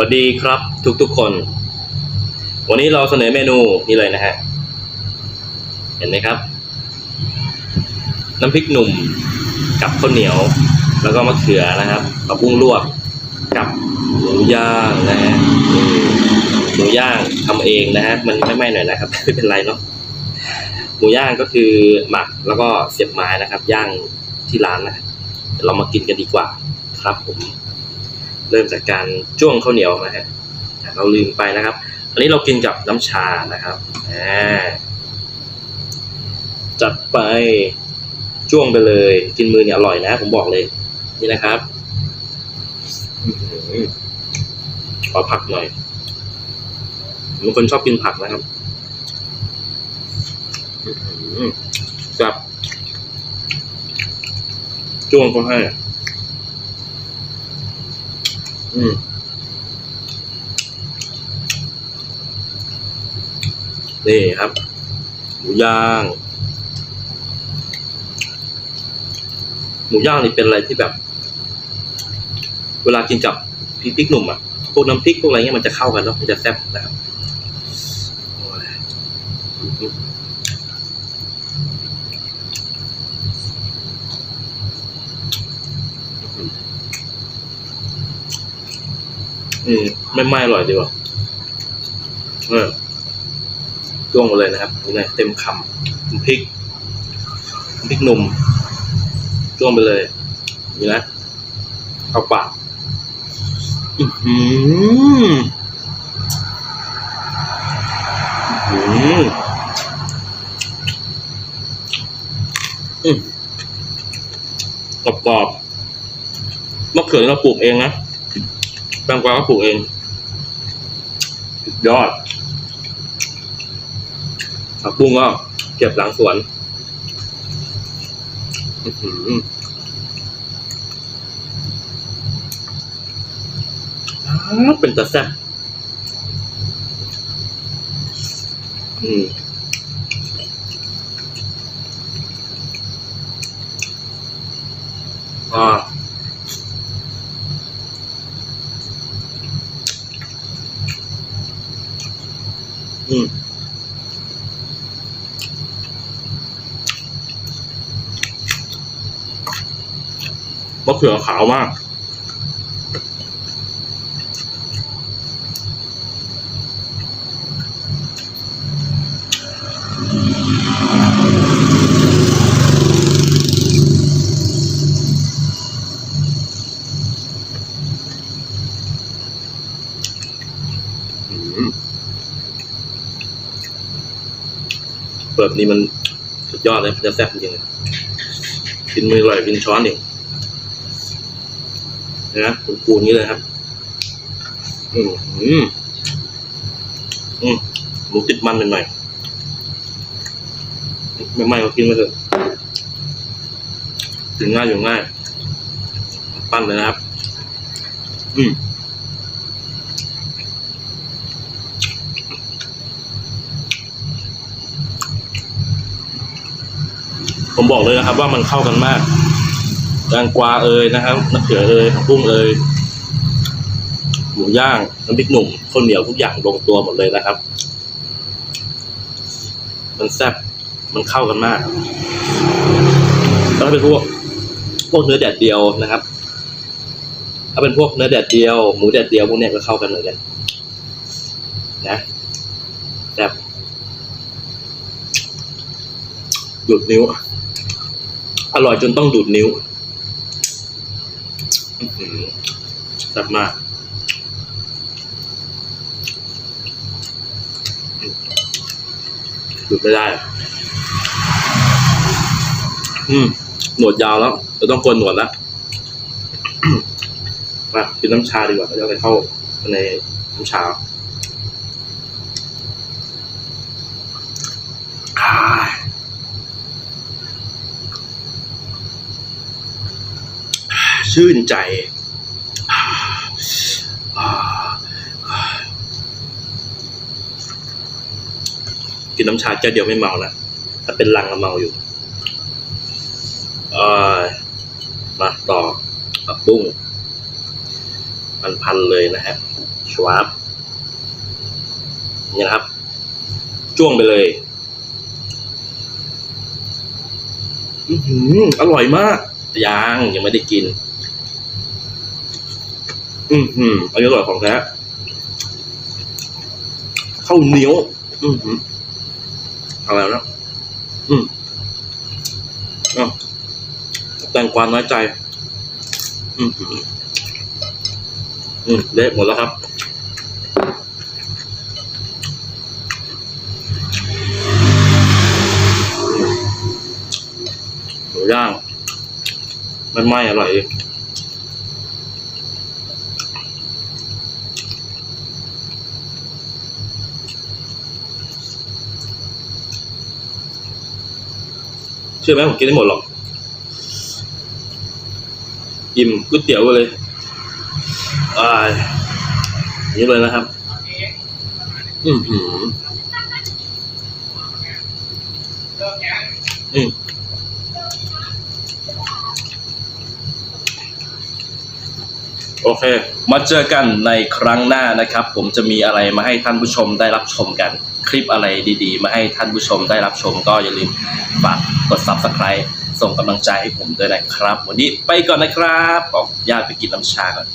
สวัสดีครับทุกๆคน วันนี้เราเสนอเมนูนี่เลยนะฮะ เห็นไหมครับ น้ำพริกหนุ่มกับข้าวเหนียว แล้วก็มะเขือนะครับกับบุ้งลวกกับหมูย่างนะฮะหมูย่างทำเองนะฮะมันไม่ไหม้หน่อยนะครับไม่เป็นไรเนาะหมูย่างก็คือหมักแล้วก็เสียบไม้นะครับ ย่างที่ร้านนะเรามากินกันดีกว่าครับผม เริ่มจากการจ้วงข้าวเหนียวนะฮะเราลืมไปนะครับ อันนี้เรากินกับน้ำชานะครับจัดไปจ้วงไปเลย กินมือเนี่ยอร่อยนะ ผมบอกเลย นี่นะครับขอผักหน่อยบางคนชอบกินผักนะครับกับจ้วงเขาให้ อืมนี่ครับ หมูย่าง หมูย่างนี่เป็นอะไรที่แบบ เวลากินกับพริกพริกหนุ่มอะพวกน้ำพริกพวกอะไรเงี้ยมันจะเข้ากันเนาะมันจะแซ่บนะครับ อืม ไม่ไหม้อร่อยดีว่ะเออจ้วงมาเลยนะครับนี่เลยเต็มคำพริกพริกหนุ่มจ้วงไปเลย นี่นะเอาปากอือหืออื้อหืออืมกรอบๆมะเขือเราปลูกเองนะ แตงกวาก็ปลูกเองยอดผักบุ้งก็เก็บหลังสวนอือเป็นตะแซ่บอืมอ่า อืมมะเขือขาวมากอื เปิดนี่มันสุดยอดเลยมันจะแซ่บจริงๆกินมืออร่อยกินช้อนเองนะปูปูนี้เลยครับ อืมอืมอืมหมูติดมันหน่อยไม่ไหม้ก็กินไปเถอะกินง่ายอยู่ง่าย ปั้นเลยนะครับ อืม ผมบอกเลยนะครับ ว่ามันเข้ากันมากแตงกวาเอยนะครับมะเขือเอยผักบุ้งเอยหมูย่างน้ำพริกหนุ่มข้าวเหนียวทุกอย่างลงตัวหมดเลยนะครับ มันแซ่บมันเข้ากันมากแล้วถ้าเป็นพวกพวกเนื้อแดดเดียวนะครับ ถ้าเป็นพวกเนื้อแดดเดียว หมูแดดเดียวพวกเนี้ยก็เข้ากันเหมือนกันนะแซ่บดูดนิ้ว อร่อยจนต้องดูดนิ้วอื้อหือแซ่บมากหยุดไม่ได้อะอืม หนวดยาวแล้วเราต้องโกนหนวดแล้วมากินน้ำชาดีกว่าเราจะเอาไปเข้าในน้ำชาอ่า ชื่นใจ กินน้ำชาแก้วเดียวไม่เมานะถ้าเป็นลังละเมาอยู่มาต่อปักบุ้งพันเลยนะฮะชวาบนี่นะครับ จ้วงไปเลยออร่อยมาก ยังยังไม่ได้กิน อือหืออันนี้อร่อยของแท้ข้าวเหนียว อือหืออะไรนะอืมอะแตงกวาน้อยใจอืมอืมเละหมดแล้วครับหมูย่าง มันไหม้อร่อย ชื่อไหมผมกินได้หมดหรอก อิ่มก๋วยเตี๋ยวเลยอ่านี่เลยนะครับ อืมหืมอืม โอเค มาเจอกันในครั้งหน้านะครับ ผมจะมีอะไรมาให้ท่านผู้ชมได้รับชมกัน คลิปอะไรดีๆ มาให้ท่านผู้ชมได้รับชม ก็อย่าลืมฝากกด subscribe ส่งกำลังใจให้ผมด้วยนะครับ วันนี้ไปก่อนนะครับขออนุญาตไปกินน้ำชาก่อน